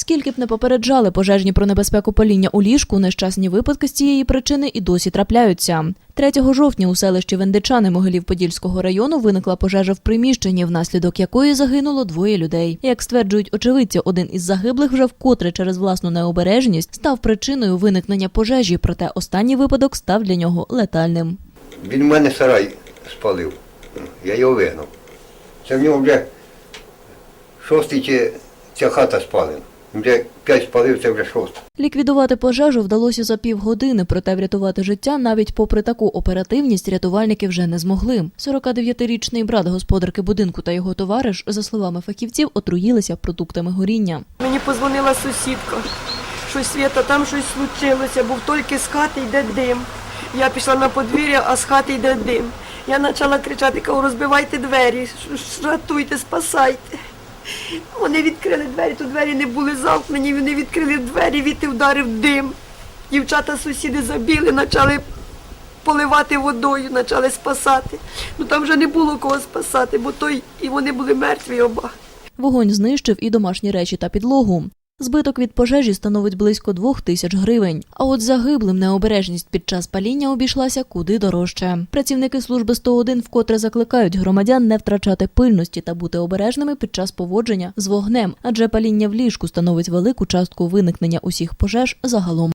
Скільки б не попереджали пожежні про небезпеку паління у ліжку, нещасні випадки з цієї причини і досі трапляються. 3 жовтня у селищі Вендичани Могилів Подільського району виникла пожежа в приміщенні, внаслідок якої загинуло двоє людей. Як стверджують очевидці, один із загиблих вже вкотре через власну необережність став причиною виникнення пожежі, проте останній випадок став для нього летальним. Він в мене сарай спалив. Я його вигнав. Це в нього вже шостий чи ця хата спалена. Вже п'ять спалив, це вже шостий. Ліквідувати пожежу вдалося за півгодини, проте врятувати життя навіть попри таку оперативність рятувальники вже не змогли. 49-річний брат господарки будинку та його товариш, за словами фахівців, отруїлися продуктами горіння. Мені позвонила сусідка, що Свята, там щось случилося, був тільки з хати йде дим. Я пішла на подвір'я, а з хати йде дим. Я почала кричати, кажу, розбивайте двері, рятуйте, спасайте. Вони відкрили двері, то двері не були замкнені, вони відкрили двері, віти вдарив дим. Дівчата сусіди забіли, почали поливати водою, почали спасати. Ну там вже не було кого спасати, бо той і вони були мертві оба. Вогонь знищив і домашні речі та підлогу. Збиток від пожежі становить близько двох тисяч гривень. А от загиблим необережність під час паління обійшлася куди дорожче. Працівники служби 101 вкотре закликають громадян не втрачати пильності та бути обережними під час поводження з вогнем, адже паління в ліжку становить велику частку виникнення усіх пожеж загалом.